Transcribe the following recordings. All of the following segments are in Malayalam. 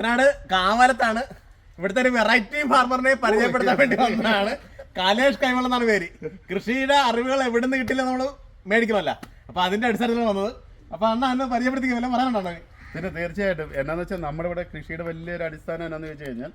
കുട്ടനാട് കാവാലത്താണ്. ഇവിടുത്തെ ഒരു വെറൈറ്റി ഫാർമറിനെ പരിചയപ്പെടുത്താൻ വേണ്ടി വന്നതാണ്. കാലേഷ് കൈമൾ എന്നാണ് പേര്. കൃഷിയുടെ അറിവുകൾ എവിടെ നിന്ന് കിട്ടില്ല നമ്മൾ മേടിക്കണമല്ല. അപ്പൊ അതിന്റെ അടിസ്ഥാനത്തിൽ വന്നത്. അപ്പൊ അന്ന് അന്ന് പരിചയപ്പെടുത്തി വല്ല പറയാനുണ്ടോ? പിന്നെ തീർച്ചയായിട്ടും. എന്നാന്ന് വെച്ചാൽ നമ്മുടെ ഇവിടെ കൃഷിയുടെ വലിയൊരു അടിസ്ഥാനം എന്നാന്ന് വെച്ച് കഴിഞ്ഞാൽ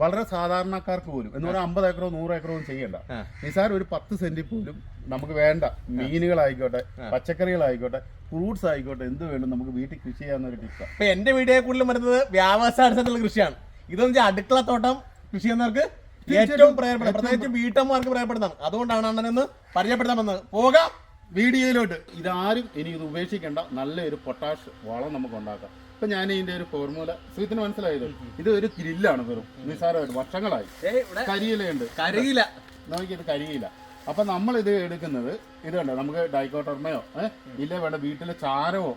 വളരെ സാധാരണക്കാർക്ക് പോലും എന്ന് പറഞ്ഞാൽ അമ്പത് ഏക്കറോ നൂറ് ഏക്കറോ ഒന്നും ചെയ്യണ്ട. നിസാർ ഒരു പത്ത് സെന്റിൽ പോലും നമുക്ക് വേണ്ട. മീനുകളായിക്കോട്ടെ പച്ചക്കറികളായിക്കോട്ടെ ഫ്രൂട്ട്സ് ആയിക്കോട്ടെ എന്ത് വേണം നമുക്ക് വീട്ടിൽ കൃഷി ചെയ്യാവുന്ന ഒരു ടിപ്പ്. ഇപ്പൊ എന്റെ വീഡിയോ കൂടുതലും വരുന്നത് വ്യാവസായത്തിലുള്ള കൃഷിയാണ്. ഇതെന്ന് വെച്ചാൽ അടുക്കള തോട്ടം കൃഷി ചെയ്യുന്നവർക്ക് ഏറ്റവും പ്രയോജനപ്പെടും. പ്രത്യേകിച്ച് വീട്ടമ്മമാർക്ക് പ്രയോജനപ്പെടുന്നതാണ്. അതുകൊണ്ടാണ് അണ്ണനെന്ന് പരിചയപ്പെടുത്താൻ വന്നത്. പോകാം. വീഡിയോയിലോട്ട്. ഇതാരും ഇനി ഇത് ഉപേക്ഷിക്കേണ്ട. നല്ലൊരു പൊട്ടാഷ് വളം നമുക്ക് ഉണ്ടാക്കാം. ഇപ്പൊ ഞാൻ ഇതിന്റെ ഒരു ഫോർമുല സുഹൃത്തിന് മനസ്സിലായത്? ഇത് ഒരു ഗ്രില്ലാണ് വെറും. നിസാരമായിട്ട് വർഷങ്ങളായി. കരിയിലുണ്ട് കരിയില. നമുക്കിത് കഴിയില്ല അപ്പൊ നമ്മൾ ഇത് എടുക്കുന്നത് ഇത് കണ്ടോ? നമുക്ക് ഡൈക്കോട്ടർമയോ ഏഹ് ഇല്ല വേണ്ട വീട്ടിലെ ചാരമോ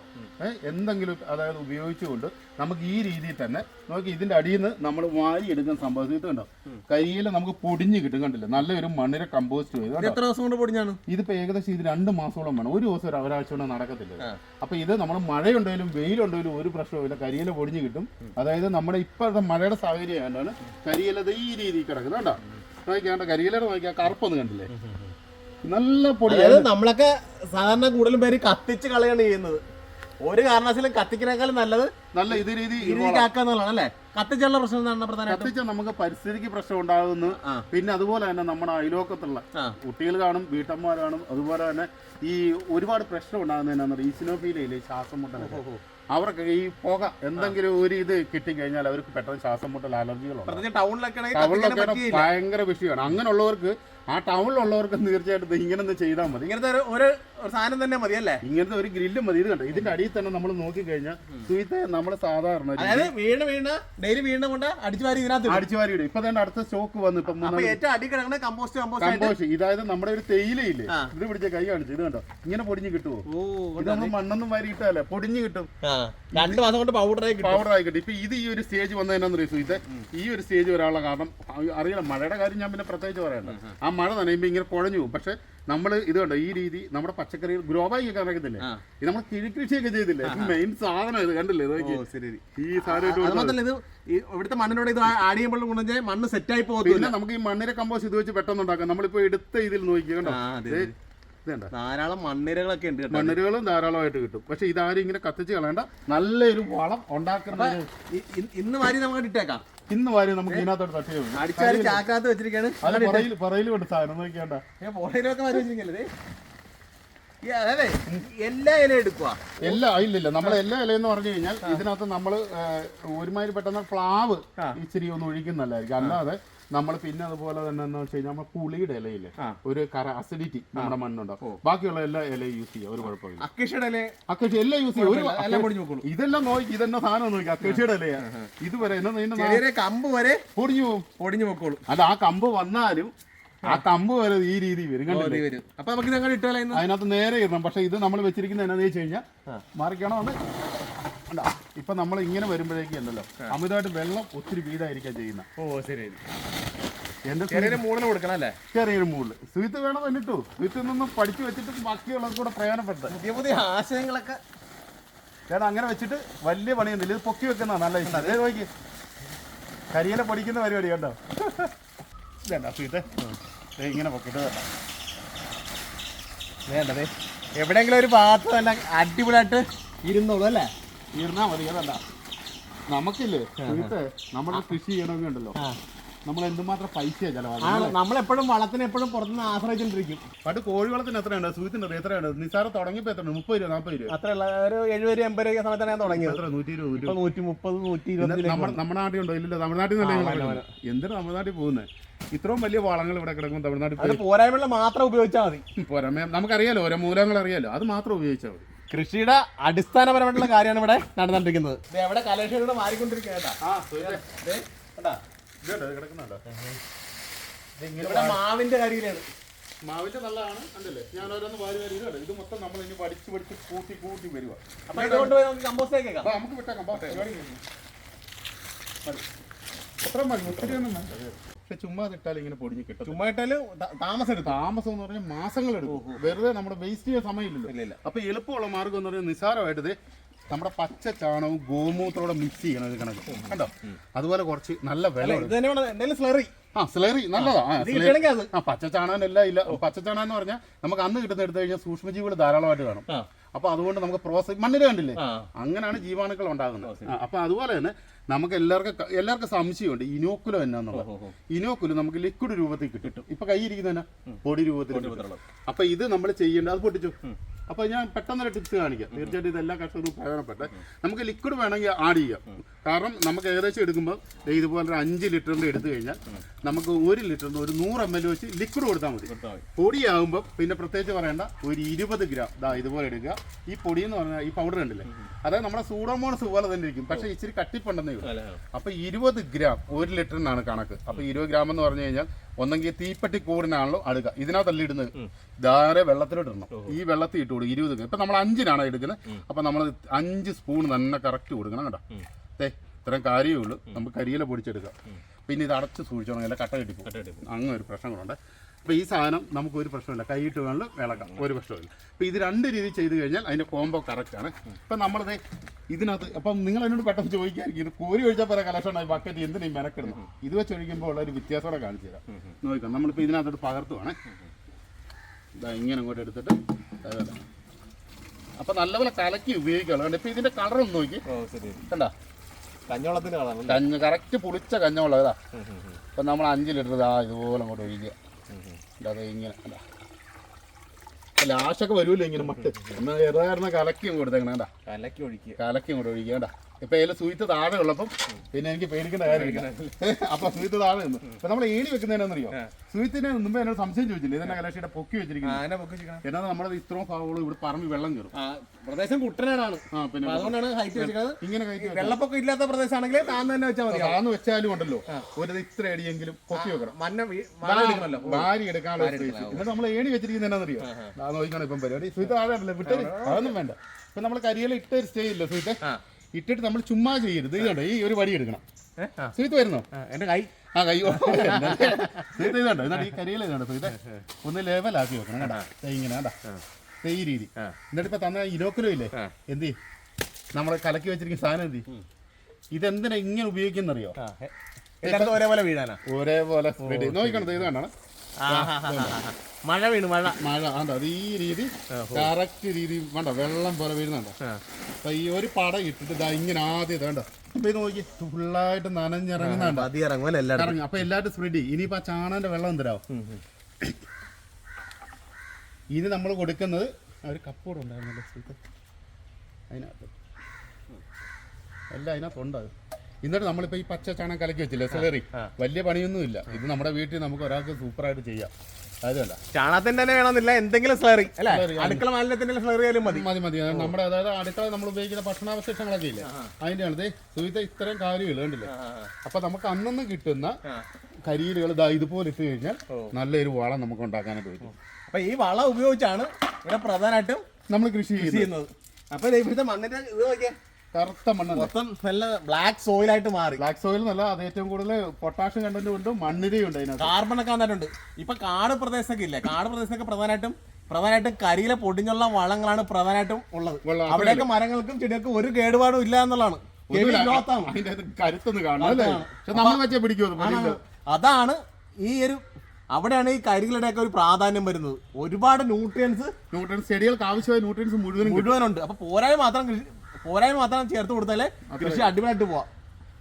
ഏഹ് എന്തെങ്കിലും അതായത് ഉപയോഗിച്ചുകൊണ്ട് നമുക്ക് ഈ രീതിയിൽ തന്നെ നോക്കി ഇതിന്റെ അടിയിൽ നിന്ന് നമ്മൾ വാരി എടുക്കുന്ന സംഭവം. ഇത് കണ്ടോ? കരിയില നമുക്ക് പൊടിഞ്ഞു കിട്ടും കണ്ടില്ല? നല്ലൊരു മണ്ണിര കമ്പോസ്റ്റ് എത്ര ദിവസം കൊണ്ട് പൊടിഞ്ഞാണ്? ഇതിപ്പോ ഏകദേശം ഇത് രണ്ട് മാസത്തോളം വേണം. ഒരു ദിവസം ഒരു ഒരാഴ്ച കൊണ്ട് നടക്കത്തില്ല അപ്പോൾ അപ്പൊ ഇത് നമ്മൾ മഴയുണ്ടെങ്കിലും വെയിലുണ്ടെങ്കിലും ഒരു പ്രശ്നവുമില്ല കരിയില പൊടിഞ്ഞു കിട്ടും. അതായത് നമ്മുടെ ഇപ്പോഴത്തെ മഴയുടെ സാഹചര്യം ആയതുകൊണ്ടാണ് കരിയില ഈ രീതിയിൽ കിടക്കുന്നത്. കേട്ടോ നോക്കിയാണ്ട് കരിയിലയുടെ നോക്കിയാൽ കറുപ്പൊന്നും കണ്ടില്ലേ? നല്ല പൊടി. അതായത് നമ്മളൊക്കെ സാധാരണ കൂടുതലും പേര് കത്തിച്ച് കളയാണ് ചെയ്യുന്നത്. ഒരു കാരണവശാലും കത്തിക്കുന്നേക്കാളും നല്ലത് നല്ല ഇത് രീതി ഈ രീതിക്ക് ആക്കുക എന്നുള്ളതാണ് അല്ലേ? കത്തിച്ചുള്ള പ്രശ്നം എന്താണ് പ്രധാന കത്തിച്ച നമുക്ക് പരിസ്ഥിതിക്ക് പ്രശ്നം ഉണ്ടാകുന്നു. പിന്നെ അതുപോലെ തന്നെ നമ്മുടെ അയലോക്കത്തുള്ള. കുട്ടികൾ കാണും വീട്ടമ്മമാർ കാണും. അതുപോലെ തന്നെ ഈ ഒരുപാട് പ്രശ്നം ഉണ്ടാകുന്നതിനാണ് ഈസിനോഫീലയിലെ ശ്വാസം മുട്ടൽ അവർക്ക് ഈ പുക എന്തെങ്കിലും ഒരു ഇത് കിട്ടിക്കഴിഞ്ഞാൽ അവർക്ക് പെട്ടെന്ന് ശ്വാസം മുട്ടൽ അലർജികളുണ്ട് ടൗണിലൊക്കെ ഭയങ്കര വിഷയമാണ്. അങ്ങനെയുള്ളവർക്ക് ആ ടൗണിലുള്ളവർക്ക് തീർച്ചയായിട്ടും ഇത് ഇങ്ങനെ ഒന്ന് ചെയ്താൽ മതി. ഇങ്ങനത്തെ ഒരു ഒരു സാധനം തന്നെ മതി അല്ലേ? ഇങ്ങനത്തെ ഒരു ഗ്രില്ല് മതി. ഇത് കണ്ടോ? ഇതിന്റെ അടിയിൽ തന്നെ നമ്മൾ നോക്കി കഴിഞ്ഞാൽ സുഹൃത്തെ നമ്മൾ സാധാരണ അതായത് വീണ് വീണ് ഡെയിലി വീണ് കൊണ്ട് അടിച്ചു വാരി അടിച്ചുവാരി ഇടും. ഇപ്പൊ തന്നെ അടുത്ത സ്റ്റോക്ക് വന്നു. ഇപ്പൊ ഏറ്റവും അടി കിടക്കുന്ന കമ്പോസ്റ്റ് കമ്പോസ്റ്റ് ഇതായത് നമ്മുടെ ഒരു തേയിലയില്ലേ. ഇത് പിടിച്ച കൈ കാണിച്ചു. ഇത് കണ്ടോ? ഇങ്ങനെ പൊടിഞ്ഞു കിട്ടുമോ ഓ ഇത് നമ്മൾ മണ്ണൊന്നും വാരി ഇട്ടല്ലേ പൊടിഞ്ഞു കിട്ടും. രണ്ട് മാസം കൊണ്ട് പൗഡറായി കിട്ടും. ആയി കിട്ടും. ഇപ്പൊ ഇത് ഈ ഒരു സ്റ്റേജ് വന്നതിനാന്ന് അറിയോ ഇത് ഈ ഒരു സ്റ്റേജ് വരാനുള്ള കാരണം അറിയണം. അറിയാം മഴയുടെ കാര്യം ഞാൻ പിന്നെ പ്രത്യേകിച്ച് പറയണ്ട. ആ മഴ നനയുമ്പോ ഇങ്ങനെ കുഴഞ്ഞു പോകും. പക്ഷെ നമ്മൾ ഇത് കണ്ടോ ഈ രീതി നമ്മുടെ പച്ചക്കറികൾ ഗ്രോബായി ഒക്കെ ഇറക്കത്തില്ലേ ആ. ഇത് നമ്മൾ കിഴിക്കൃഷിയൊക്കെ ചെയ്തില്ലേ? മെയിൻ സാധനം ഇത് കണ്ടില്ലേ? ഈ സാധനം ഇവിടുത്തെ മണ്ണിനോട് ഇത് ആഡ് ചെയ്യുമ്പോൾ ഗുണം മണ്ണ് സെറ്റ് ആയി പോകുന്നില്ല നമുക്ക് ഈ മണ്ണിര കമ്പോസ്റ്റ് ഇത് വെച്ച് പെട്ടെന്ന് ഉണ്ടാക്കാം. നമ്മളിപ്പോ എടുത്ത ഇതിൽ നോക്കി കണ്ടോ? ധാരാളം മണ്ണിരകളൊക്കെ ഉണ്ട് മണ്ണിരകളും ധാരാളമായിട്ട് കിട്ടും. പക്ഷെ ഇതാരും ഇങ്ങനെ കത്തിച്ച് കളയണ്ട. നല്ലൊരു വളം ഉണ്ടാക്കുന്ന ഇന്ന് വാരി നമുക്ക് ഇട്ടേക്കാം. ഇന്ന് വാരി നമുക്ക് ഇതിനകത്തോട്ട് തട്ടി വെച്ചിരിക്കാണ്. അത് പറയിൽ പറയിൽ കൊണ്ട്? സാധനം നോക്കിയാണ്ട എല്ലാ ഇല എടുക്കുക എല്ലാ ഇല്ലില്ല നമ്മൾ എല്ലാ ഇലയെന്ന് പറഞ്ഞു കഴിഞ്ഞാൽ ഇതിനകത്ത് നമ്മൾ ഒരുമാതിരി പെട്ടെന്ന് പ്ലാവ് ഇച്ചിരി ഒന്ന് ഒഴിക്കുന്നല്ലായിരിക്കും. അല്ലാതെ നമ്മൾ പിന്നെ അതുപോലെ തന്നെ എന്ന് വെച്ച് കഴിഞ്ഞാൽ നമ്മൾ പുളിയുടെ ഇലയില്ലേ? ഒരു കര അസിഡിറ്റി നമ്മുടെ മണ്ണുണ്ടാവും. ബാക്കിയുള്ള എല്ലാ ഇലയും യൂസ് ചെയ്യുക ഒരു കുഴപ്പമില്ല. അക്കിഷയുടെ ഇല അക്കേഷ്യ എല്ലാം യൂസ് ചെയ്യും. ഇതെല്ലാം നോക്കി ഇതെന്നെ സാധനം നോക്കി. അക്കേഷ്യയുടെ ഇലയാ. ഇതുവരെ എന്നാ കമ്പ് വരെ പൊടിഞ്ഞു പോകും പൊടിഞ്ഞു പോക്കോളൂ. അല്ല ആ കമ്പ് വന്നാലും ആ കമ്പ് വരെ ഈ രീതി വരും. കണ്ടില്ലേ? അപ്പൊ നമുക്ക് ഇത് ഇട്ടാലും അതിനകത്ത് നേരെ ഇടണം. പക്ഷെ ഇത് നമ്മൾ വെച്ചിരിക്കുന്നത് എന്നാന്ന് വെച്ച് കഴിഞ്ഞാൽ മാറിക്കണോ? കണ്ടോ? ഇപ്പൊ നമ്മൾ ഇങ്ങനെ വരുമ്പോഴേക്കും ഉണ്ടല്ലോ. അമിതമായിട്ട് വെള്ളം ഒത്തിരി വീടായിരിക്കാം ചെയ്യുന്ന. ഓ ശരി. എന്റെ ചെറിയൊരു മൂടൽ കൊടുക്കണം അല്ലേ? ചെറിയൊരു മൂളിൽ സ്വീത്ത് വേണം എന്നിട്ടു. സ്വീത്തിൽ നിന്നും പഠിച്ചു വെച്ചിട്ട് ബാക്കിയുള്ളത് കൂടെ പ്രയോജനപ്പെട്ടത് പുതിയ പുതിയ ആശയങ്ങളൊക്കെ. ചേട്ടാ അങ്ങനെ വെച്ചിട്ട് വലിയ പണിയൊന്നുമില്ല ഇത് പൊക്കി വെക്കുന്ന നല്ല ഇഷ്ടം. അതേ നോക്കി. കരിയില പൊടിക്കുന്ന പരിപാടി കേട്ടോ ഇതേണ്ട സ്വീത്ത് ദേ ഇങ്ങനെ പൊക്കിട്ട് വേണ്ട വേണ്ടത് എവിടെയെങ്കിലും ഒരു ഭാഗത്ത് തന്നെ അടിപൊളിയായിട്ട് ഇരുന്നോളൂ അല്ലേ? ഇരുന്നാ മതി അതല്ല നമുക്കില്ലേ നമ്മുടെ കൃഷി ചെയ്യണമെങ്കിൽ ഉണ്ടല്ലോ. നമ്മൾ എന്തുമാത്രം പൈസയാ ചെലവാക്കുന്നത് ആണ് നമ്മളെപ്പോഴും വളത്തിന് എപ്പോഴും പുറത്തുനിന്ന് ആശ്രയിച്ചോണ്ടിരിക്കും. പണ്ട് കോഴിവളത്തിന് എത്രയുണ്ട്? സ്വീത്തിന്റെ എത്രയുണ്ട് നിസാറ തുടങ്ങിയപ്പോ എത്ര മുപ്പത് രൂപ നാൽപ്പത് രൂപ അത്ര ഒരു എഴുപത് രൂപ എൺപത് രൂപ സമയത്താണ് ഞാൻ തുടങ്ങിയത്. എത്ര? നൂറ്റി ഇരുപത് നൂറ്റി മുപ്പത് നൂറ്റി ഇരുപത് നമ്മുടെ നാട്ടിൽ ഉണ്ടോ. ഇല്ലല്ലോ തമിഴ്നാട്ടിൽ നിന്നല്ലേ എന്തിനാ തമിഴ്നാട്ടിൽ പോകുന്നത് ഇത്രയും വലിയ വളങ്ങൾ ഇവിടെ കിടക്കും തമിഴ്നാട്ടിൽ പോരായ്മ മാത്രം ഉപയോഗിച്ചാൽ മതി. പോരായ്മ നമുക്കറിയാലോ ഓരോ മൂലങ്ങൾ അറിയാലോ. അത് മാത്രം ഉപയോഗിച്ചാൽ മതി. കൃഷിയുടെ അടിസ്ഥാനപരമായിട്ടുള്ള കാര്യമാണ് ഇവിടെ നടന്നുകൊണ്ടിരിക്കുന്നത്. എവിടെ കലേഷയുടെ മാറിക്കൊണ്ടിരിക്കുന്നത് മാവിന്റെ കരിയിലാണ്. മാവിന്റെ നല്ലതാണ് കണ്ടല്ലേ? ഞാൻ ഓരോന്ന് വാരി വാരി ഇത് മൊത്തം നമ്മൾ ഇനി പഠിച്ച് പഠിച്ച് കൂട്ടി കൂട്ടി വരിക അപ്പൊ ഇതുകൊണ്ട് നമുക്ക് കമ്പോസ്റ്റ് നമുക്ക് വിട്ടേക്കാം കഴിഞ്ഞു. മതി. ഒത്തിരി ഒന്നും പക്ഷെ ചുമ്മാ ഇട്ടാൽ ഇങ്ങനെ പൊടിഞ്ഞ് കിട്ടും ചുമ്മാ ഇട്ടാൽ താമസം എടുക്കും. താമസം എന്ന് പറഞ്ഞാൽ മാസങ്ങൾ എടുക്കും. വെറുതെ നമ്മുടെ വേസ്റ്റ് ചെയ്യാൻ സമയമില്ലല്ലോ. ഇല്ല ഇല്ല. അപ്പൊ എളുപ്പമുള്ള മാർഗം എന്ന് പറഞ്ഞാൽ നിസാരമായിട്ട് നമ്മുടെ പച്ച ചാണകവും ഗോമൂത്രത്തോടെ മിക്സ് ചെയ്യണം ഇത് കണക്ക്. കണ്ടോ? അതുപോലെ കുറച്ച് നല്ല വില വെള്ളം സ്ലറി ആ സ്ലറി നല്ലതാ. ആ പച്ച ചാണകം എല്ലാം ഇല്ല. പച്ച ചാണകം എന്ന് പറഞ്ഞാൽ നമുക്ക് അന്ന് കിട്ടുന്ന എടുത്തു കഴിഞ്ഞാൽ സൂക്ഷ്മജീവികൾ ധാരാളമായിട്ട് കാണും. അപ്പൊ അതുകൊണ്ട് നമുക്ക് പ്രോസസ് മണ്ണിൽ കണ്ടില്ലേ? അങ്ങനെയാണ് ജീവാണുക്കൾ ഉണ്ടാകുന്നത്. അപ്പൊ അതുപോലെ തന്നെ നമുക്ക് എല്ലാവർക്കും എല്ലാവർക്കും സംശയമുണ്ട്. ഇനോക്കുലം എന്നാന്നുള്ളത്. ഇനോക്കുലം നമുക്ക് ലിക്വിഡ് രൂപത്തിൽ കിട്ടും. ഇപ്പൊ കൈ ഇരിക്കുന്നതന്നെ പൊടി രൂപത്തിൽ അപ്പൊ ഇത് നമ്മൾ ചെയ്യേണ്ടത് അത് പൊട്ടിച്ചു. അപ്പൊ ഞാൻ പെട്ടെന്നൊരു ടിപ്സ് കാണിക്കാം. തീർച്ചയായിട്ടും ഇത് എല്ലാ കർഷകരും പ്രയോജനപ്പെട്ടെ നമുക്ക് ലിക്വിഡ് വേണമെങ്കിൽ ആഡ് ചെയ്യാം. കാരണം നമുക്ക് ഏകദേശം എടുക്കുമ്പോൾ ഇതുപോലെ ഒരു അഞ്ച് ലിറ്ററിന്റെ എടുത്തു കഴിഞ്ഞാൽ നമുക്ക് ഒരു ലിറ്ററിന് ഒരു നൂറ് എം എൽ വെച്ച് ലിക്വിഡ് കൊടുത്താൽ മതി. കൊടുത്താൽ മതി. പൊടിയാകുമ്പോൾ പിന്നെ പ്രത്യേകിച്ച് പറയേണ്ട ഒരു ഇരുപത് ഗ്രാം. ദാ ഇതുപോലെ എടുക്കുക. ഈ പൊടി എന്ന് പറഞ്ഞാൽ ഈ പൗഡർ ഉണ്ടല്ലേ? അതായത് നമ്മുടെ സൂഡോമോണസ് പോലെ തന്നെ ഇരിക്കും. പക്ഷേ ഇച്ചിരി കട്ടിപ്പുണ്ടെന്നേ അല്ല? അപ്പൊ ഇരുപത് ഗ്രാം ഒരു ലിറ്ററിനാണ് കണക്ക്. അപ്പൊ ഇരുപത് ഗ്രാം എന്ന് പറഞ്ഞു കഴിഞ്ഞാൽ ഒന്നെങ്കിൽ തീപ്പെട്ടി കൂടിനാണല്ലോ അടുക്കുക ഇതിനകത്തല്ല ഇടുന്നത്. ധാരെ വെള്ളത്തിലോട്ട് ഇടണം. ഈ വെള്ളത്തിൽ ഇട്ട് കൊടുക്കും. ഇരുപത് ഗ്രാം. ഇപ്പൊ നമ്മൾ അഞ്ചിനാണ് എടുക്കുന്നത്. അപ്പൊ നമ്മൾ അഞ്ച് സ്പൂൺ തന്നെ കറക്റ്റ് കൊടുക്കണം കേട്ടോ. ദേ ഇത്രയും കാര്യമേ ഉള്ളൂ. നമുക്ക് കരിയില പൊടിച്ചെടുക്കാം. പിന്നെ ഇത് അടച്ച് സൂക്ഷിച്ചോണെങ്കിൽ കട്ട കെട്ടിപ്പോ. അങ്ങനെ ഒരു പ്രശ്നങ്ങളുണ്ട്. അപ്പോൾ ഈ സാധനം നമുക്കൊരു പ്രശ്നമില്ല. കൈയിട്ട് വേണം വിളക്കാം. ഒരു പ്രശ്നമില്ല അപ്പോൾ ഇത് രണ്ട് രീതി ചെയ്ത് കഴിഞ്ഞാൽ അതിന്റെ കോംബോ കറക്റ്റാണ് ഇപ്പം നമ്മളത് ഇതിനകത്ത് അപ്പം നിങ്ങൾ എന്നോട് പെട്ടെന്ന് ചോദിക്കായിരിക്കും. ഇത് കോരി ഒഴിച്ചാൽ പോലെ കലക്ഷൻ ആയി. ബക്കറ്റ് എന്തിനും മെനക്കിടുന്നു ഇത് വെച്ച് ഒഴിക്കുമ്പോൾ ഉള്ള ഒരു വ്യത്യാസത്തോടെ കാണിച്ചു തരാം. നോക്കാം നമ്മളിപ്പോൾ ഇതിനകത്തോട്ട് പകർത്തുവാണ്. ഇതാ ഇങ്ങനെ അങ്ങോട്ട് എടുത്തിട്ട് അപ്പം നല്ലപോലെ കലക്കി ഉപയോഗിക്കണം കണ്ടോ ഇപ്പം ഇതിന്റെ കളർ ഒന്ന് നോക്കി. കണ്ട? കഞ്ഞോളത്തിന്റെ കളറാണ് കഞ്ഞ് കറക്റ്റ് പുളിച്ച കഞ്ഞോളം ഇതാ. ഇപ്പം നമ്മൾ അഞ്ച് ലിറ്റർ ഇതാ ഇതുപോലെ അങ്ങോട്ട് ഒഴിക്കുക. അല്ലാതെ ഇങ്ങനെ അല്ല ലാശൊക്കെ വരുമല്ലോ ഇങ്ങനെ മട്ട്. എന്നാൽ ചെറുതായിരുന്ന കലക്കി കൊടുത്തേക്കണേണ്ട കലക്കി ഒഴിക്കുക. കലക്കി അങ്ങോട്ട് ഒഴിക്കണ്ട ഇപ്പൊ അതിൽ സൂയിത്ത് താഴെ ഉള്ളപ്പം പിന്നെ എനിക്ക് പേടിക്കേണ്ട കാര്യമില്ല. അപ്പൊ സൂയിത്ത് താഴെ നിന്നു. അപ്പൊ നമ്മൾ ഏണി വെക്കുന്നതിനെന്നറിയോ? സൂയിത്തിനെ മുമ്പ് എന്നോട് സംശയം ചോദിച്ചില്ലേ? ഇതെന്നെ കലാശിയുടെ പൊക്കി വെച്ചിരിക്കുന്നത്? എന്നാൽ പൊക്കി വെച്ചിരിക്കണം. എന്നാ നമ്മുടെ ഇത്രയും ഭാഗങ്ങളും ഇവിടെ പറമ്പ് വെള്ളം കയറും. പ്രദേശം കുട്ടനാടാണ്. അതുകൊണ്ടാണ് ഹൈറ്റ് വെച്ചിരിക്കുന്നത് ഇങ്ങനെ വെള്ളപ്പൊക്കം ഇല്ലാത്ത പ്രദേശമാണെങ്കിൽ താന്ന് തന്നെ വെച്ചാൽ മതി താന്ന് വെച്ചാലും ഉണ്ടല്ലോ. ഒരു ഇത്ര അടിയെങ്കിലും പൊക്കി വെക്കണം. മഞ്ഞ ഭാര്യ എടുക്കാനുള്ള എന്നിട്ട് നമ്മൾ ഏണി വെച്ചിരിക്കുന്നത് എന്നറിയോ ആ നോക്കണം ഇപ്പം പരിപാടി. സൂയിത്ത് താഴെ വിട്ടേ അതൊന്നും വേണ്ട. ഇപ്പൊ നമ്മൾ കരിയില ഇട്ട ഒരു സ്റ്റേ ഇല്ല സുഹൃത്തെ? ആ. ഇട്ടിട്ട് നമ്മൾ ചുമ്മാ ചെയ്യരുത്. ഇത് കണ്ടോ? ഈ ഒരു വടി എടുക്കണം. സുഹൃത്ത് വരുന്നോ? എന്റെ കൈ. ആ കയ്യോ സുഹൃത്ത് ഇതുണ്ടോ? എന്നിട്ട് ഈ കരിയിൽ ഇതുണ്ട്. സുഹൃത്തെ ഒന്ന് ലെവലാക്കി വെക്കണം കേട്ടോ ഇങ്ങനെ കേട്ടോ ഈ രീതി. എന്നിട്ട് ഇപ്പൊ തന്ന ഇനോക്കുലോ ഇല്ലേ. എന്ത് നമ്മൾ കലക്കി വെച്ചിരിക്കുന്ന സാധനം എന്ത്? ഇതെന്തിനാ ഇങ്ങനെ ഉപയോഗിക്കുന്നറിയോ? ഒരേപോലെ വീഴാനാ? ഒരേപോലെ നോക്കിക്കണത് ഇത് കണ്ടാണ്. മഴ വീണു മഴ. മഴ ആണ്ടോ അത് ഈ രീതി കറക്റ്റ് രീതി വേണ്ട വെള്ളം പോലെ വീഴുന്നുണ്ടോ. അപ്പൊ ഈ ഒരു പട ഇട്ടിട്ട് ഇതാ ഇങ്ങനെ ആദ്യം ഇതാണ്ടോ അപ്പൊ ഇത് നോക്കി ഫുള്ളായിട്ട് നനഞ്ഞിറങ്ങുന്നുണ്ടോ? ഇറങ്ങും അപ്പൊ എല്ലാവരും സ്പ്രെഡ് ചെയ്യും. ഇനിയിപ്പോ ആ ചാണന്റെ വെള്ളം എന്തിനാവും ഇനി നമ്മൾ കൊടുക്കുന്നത് ഒരു കപ്പോട് ഉണ്ടായിരുന്നല്ലോ അതിനകത്ത്. അല്ല അതിനകത്തുണ്ടോ അത്. എന്നിട്ട് നമ്മളിപ്പോ ഈ പച്ച ചാണകം കലക്കി വെച്ചില്ലേ സെലറി വലിയ പണിയൊന്നുമില്ല. ഇത് നമ്മുടെ വീട്ടിൽ നമുക്ക് ഒരാൾക്ക് സൂപ്പറായിട്ട് ചെയ്യാം. അതല്ല ചാണകത്തിന്റെ തന്നെ വേണമെന്നില്ല എന്തെങ്കിലും സ്ലറി അല്ലെ? അടുക്കള മാലിന്യത്തിന്റെ സ്ലറി ആയാലും മതി. മതി മതി. നമ്മുടെ അതായത് അടുക്കള നമ്മൾ ഉപയോഗിക്കുന്ന ഭക്ഷണാവശേഷങ്ങളൊക്കെ ഇല്ലേ? അതിന്റെ ആണ് സുഹിത ഇത്തരം കാര്യങ്ങൾ കണ്ടില്ലേ? അപ്പൊ നമുക്ക് അന്നന്ന് കിട്ടുന്ന കരിയിലുകൾ ഇതാ ഇതുപോലെ ഇട്ട് കഴിഞ്ഞാൽ നല്ലൊരു വളം നമുക്ക് ഉണ്ടാക്കാനായിട്ട് പറ്റും. അപ്പൊ ഈ വളം ഉപയോഗിച്ചാണ് ഇവിടെ പ്രധാനമായിട്ടും നമ്മൾ കൃഷി ചെയ്യുന്നത്. അപ്പൊ ഇവിടുത്തെ മണ്ണിന്റെ ഇത് നോക്കിയേ. കറുത്ത മണ്ണല്ല? മൊത്തം നല്ല ബ്ലാക്ക് സോയിൽ ആയിട്ട് മാറി. ബ്ലാക്ക് സോയിൽ എന്നല്ല അത് ഏറ്റവും കൂടുതൽ പൊട്ടാഷ്യം കണ്ടന്റ് ഉണ്ട് മണ്ണിരയും ഉണ്ട് അതിനകത്ത്. കാർബൺ ഒക്കെ വന്നിട്ടുണ്ട്. ഇപ്പൊ കാട് പ്രദേശമൊക്കെ ഇല്ലേ? കാട് പ്രദേശമൊക്കെ പ്രധാനമായിട്ടും പ്രധാനമായിട്ടും കരിയിലെ പൊടിഞ്ഞുള്ള വളങ്ങളാണ് പ്രധാനമായിട്ടും ഉള്ളത്. വെള്ളം അവിടെയൊക്കെ മരങ്ങൾക്കും ചെടികൾക്കും ഒരു കേടുപാടും ഇല്ല എന്നുള്ളതാണ്. Heavy growth ആണ്. അതിന്റെ അകത്ത് കരുത്തൊന്ന് കാണണം അല്ലേ? പക്ഷെ നമ്മൾ വെച്ചാൽ പിടിക്കുമോ അതാണ്. ഈ ഒരു അവിടെയാണ് ഈ കരികളുടെ ഒക്കെ ഒരു പ്രാധാന്യം വരുന്നത്. ഒരുപാട് ന്യൂട്രിയൻസ് ന്യൂട്രൻസ് ചെടികൾക്ക് ആവശ്യമായ ന്യൂട്രൻസ് മുഴുവനും കിട്ടും. മുഴുവനുണ്ട്. അപ്പൊ പോരായ്മ മാത്രം കൃഷി പോരായ്മ മാത്രം ചേർത്ത് കൊടുത്താലേ കൃഷി അടിപൊളിയായിട്ട് പോവാം.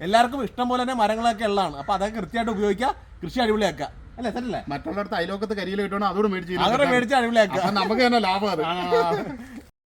എല്ലാവർക്കും ഇഷ്ടം പോലെ തന്നെ മരങ്ങളൊക്കെ ഉള്ളതാണ്. അപ്പൊ അതൊക്കെ കൃത്യമായിട്ട് ഉപയോഗിക്കുക കൃഷി അടിപൊളിയാക്കുക. അല്ലേ തെറ്റല്ലേ മറ്റുള്ളടത്ത് അയലോക്കത്ത് കരിയില കിട്ടണം അതോട് മേടിച്ചു അങ്ങനെ മേടിച്ച് അടിപൊളിയാക്കുക. നമുക്ക് തന്നെ ലാഭം അത്.